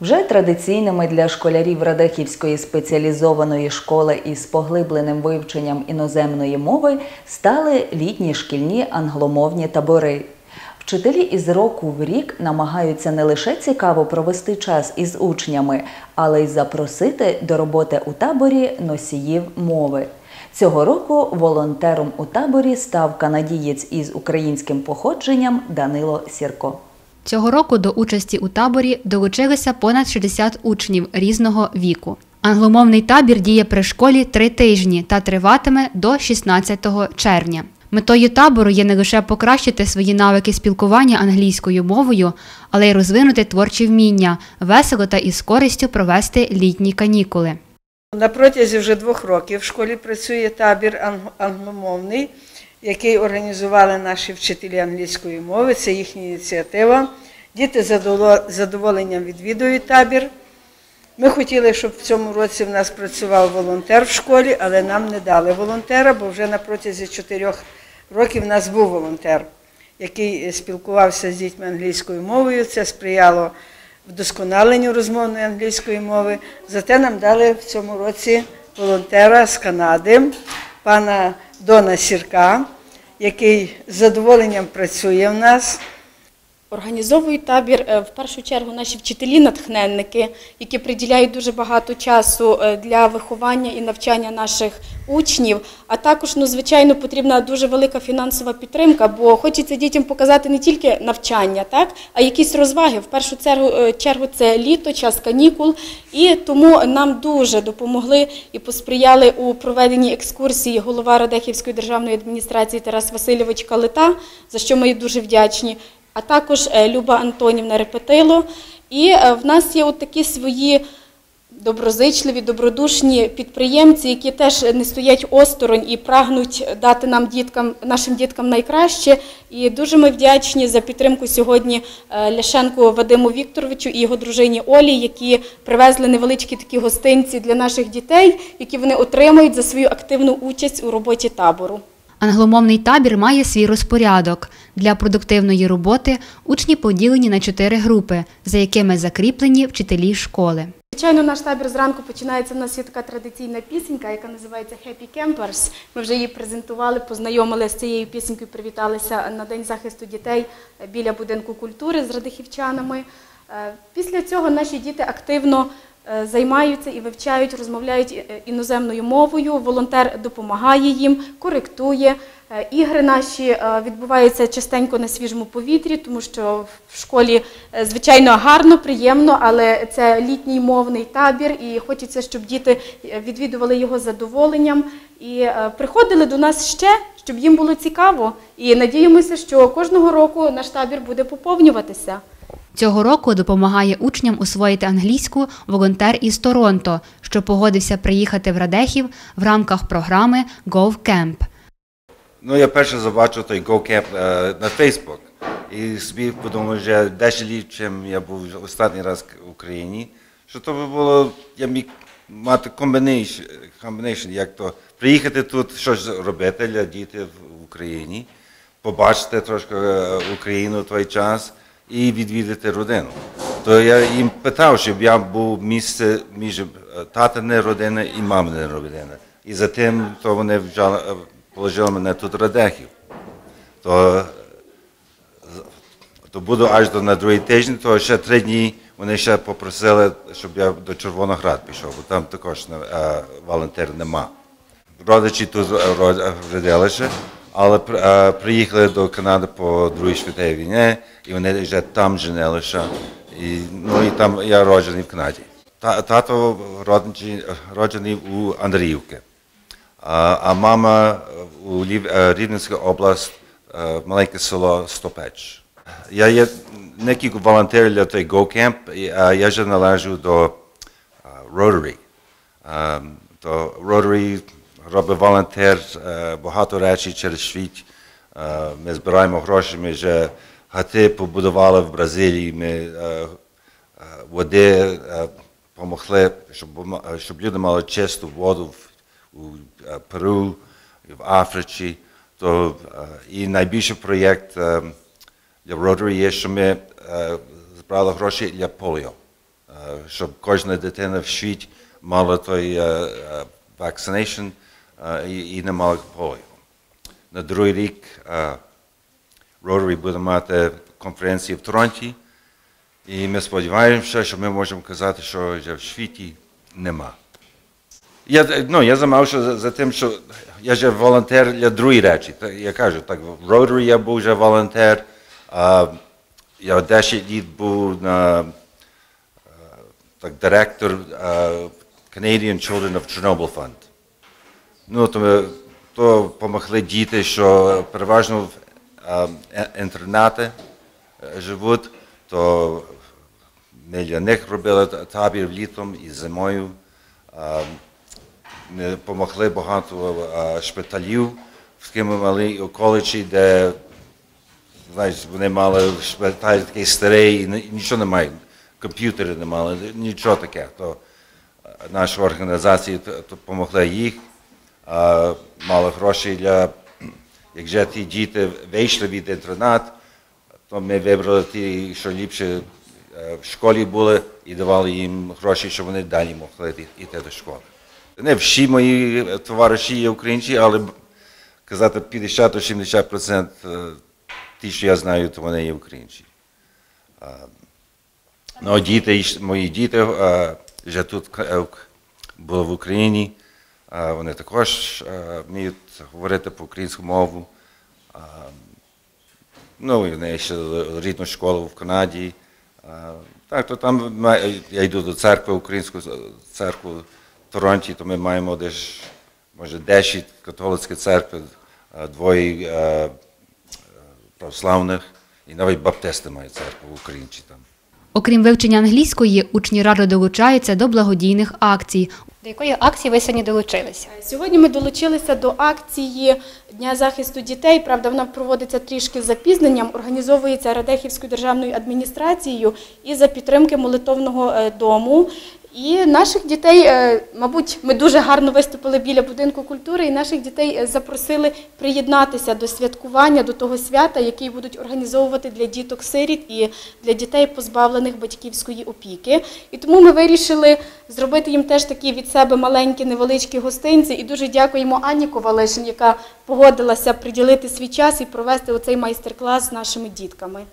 Вже традиційними для школярів Радехівської спеціалізованої школи із поглибленим вивченням іноземної мови стали літні шкільні англомовні табори. Вчителі із року в рік намагаються не лише цікаво провести час із учнями, але й запросити до роботи у таборі носіїв мови. Цього року волонтером у таборі став канадієць із українським походженням Данило Сірко. Цього року до участі у таборі долучилися понад 60 учнів різного віку. Англомовний табір діє при школі три тижні та триватиме до 16 червня. Метою табору є не лише покращити свої навики спілкування англійською мовою, але й розвинути творчі вміння, весело та із користю провести літні канікули. На протязі вже двох років в школі працює табір англомовний, який організували наші вчителі англійської мови. Це їхня ініціатива. Діти з задоволенням відвідують табір. Ми хотіли, щоб в цьому році в нас працював волонтер в школі, але нам не дали волонтера, бо вже на протязі чотирьох років в нас був волонтер, який спілкувався з дітьми англійською мовою. Це сприяло вдосконаленню розмовної англійської мови. Зате нам дали в цьому році волонтера з Канади, пана Дона Сірка, який з задоволенням працює в нас. Організовують табір е, в першу чергу наші вчителі-натхненники, які приділяють дуже багато часу е, для виховання і навчання наших учнів. А також, ну, звичайно, потрібна дуже велика фінансова підтримка, бо хочеться дітям показати не тільки навчання, так, а якісь розваги. В першу е, чергу це літо, час канікул. І тому нам дуже допомогли і посприяли у проведенні екскурсії голова Радехівської державної адміністрації Тарас Васильович Калита, за що ми дуже вдячні а також е, Люба Антонівна Репетило. І е, в нас є от такі свої доброзичливі, добродушні підприємці, які теж не стоять осторонь і прагнуть дати нам діткам, нашим діткам найкраще. І дуже ми вдячні за підтримку сьогодні е, Ляшенку Вадиму Вікторовичу і його дружині Олі, які привезли невеличкі такі гостинці для наших дітей, які вони отримають за свою активну участь у роботі табору. Англомовний табір має свій розпорядок. Для продуктивної роботи учні поділені на чотири групи, за якими закріплені вчителі школи. Звичайно, наш табір зранку починається. У нас є така традиційна пісенька, яка називається Happy Campers. Ми вже її презентували, познайомили з цією пісенькою, привіталися на День захисту дітей біля будинку культури з радихівчанами. Е, Після цього наші діти активно займаються і вивчають, розмовляють е, іноземною мовою. Волонтер допомагає їм, коректує. Е, Ігри наші е, відбуваються частенько на свіжому повітрі, тому що в школі, е, звичайно, гарно, приємно, але це літній мовний табір, і хочеться, щоб діти е, відвідували його задоволенням і е, приходили до нас ще, щоб їм було цікаво. І надіємося, що кожного року наш табір буде поповнюватися. Цього року допомагає учням освоїти англійську волонтер із Торонто, що погодився приїхати в Радехів в рамках програми GovCamp. Ну, я перше побачив той GoCamp е, на Facebook. І собі подумав, що 10 літ, чим я був останній раз в Україні, що то би було, я міг мати комбінейшн, як то приїхати тут, щось робити для дітей в Україні, побачити трошки е, Україну в той час і відвідати родину. То я їм питав, щоб я був місце між е, татине родини і мамине родини. І за тим то вони взяли, е, положили мене тут Радехів. То то буду аж до на другий тиждень, то ще три дні вони ще попросили, щоб я до Червоноград пішов, бо там також е, волонтер нема. Родичі тут е, родилися, але е, приїхали до Канади по Другій світовій війні, і вони вже там женилися. І, ну, і там я роджений в Канаді. Та, тато роджений, роджений у Андріївки. А, а мама у Лів, е, Рівненська область, е, маленьке село Стопеч. Я є не тільки волонтер для той GoCamp, а я вже належу до Rotary. А, То Rotary робить волонтер багато речей через світ. Е, Ми збираємо гроші, ми вже гати побудували в Бразилії, ми е, е, води е, помогли, щоб, щоб люди мали чисту воду в, у Перу, в Африці. То, і найбільший проєкт для Rotary є, що ми збрали гроші для поліо. Щоб кожна дитина в світі мала той вакцинейшн і, не мала поліо. На другий рік Rotary буде мати конференцію в Торонті, і ми сподіваємося, що ми можемо казати, що вже в світі нема. Я, ну, я займався за, за тим, що я же волонтер для другої речі. Я кажу, так, в Rotary я був вже волонтер, а, я 10 літ був на, так, директор е, Canadian Children of Chernobyl Fund. Ну, то, то помогли діти, що переважно в е, інтернати е, живуть, то ми для них робили табір літом і зимою. Ми допомогли багато шпиталів, у коледжі, де знаєш, вони мали шпиталь такий старий, і ні- нічого немає, комп'ютери не мали, нічого таке. То т- т- допомогла їх, мали гроші для, якщо ті діти вийшли від інтернат, то ми вибрали ті, що ліпше е, в школі були, і давали їм гроші, щоб вони далі могли йти- до школи. Не всі мої товариші є українці, але казати 50-70% е, ті, що я знаю, то вони є українці. Ну, діти, мої діти е, вже тут е, були в Україні, е, вони також е, вміють говорити по українську мову. Ну, і вони ще рідну школу в Канаді. Так, то там я йду до церкви, українську церкву в Торонті, то ми маємо десь, може, 10 католицьких церкви, двоє е, е, православних, і навіть баптисти мають церкву в Україні там. Окрім вивчення англійської, учні радо долучаються до благодійних акцій. До якої акції ви сьогодні долучилися? Сьогодні ми долучилися до акції Дня захисту дітей. Правда, вона проводиться трішки з запізненням, організовується Радехівською державною адміністрацією і за підтримки молитовного е, дому. І наших дітей, е, мабуть, ми дуже гарно виступили біля будинку культури, і наших дітей е, запросили приєднатися до святкування, до того свята, який будуть організовувати для діток-сиріт і для дітей, позбавлених батьківської опіки. І тому ми вирішили зробити їм теж такі від себе маленькі невеличкі гостинці. І дуже дякуємо Анні Ковалишин, яка погодилася приділити свій час і провести оцей майстер-клас з нашими дітками.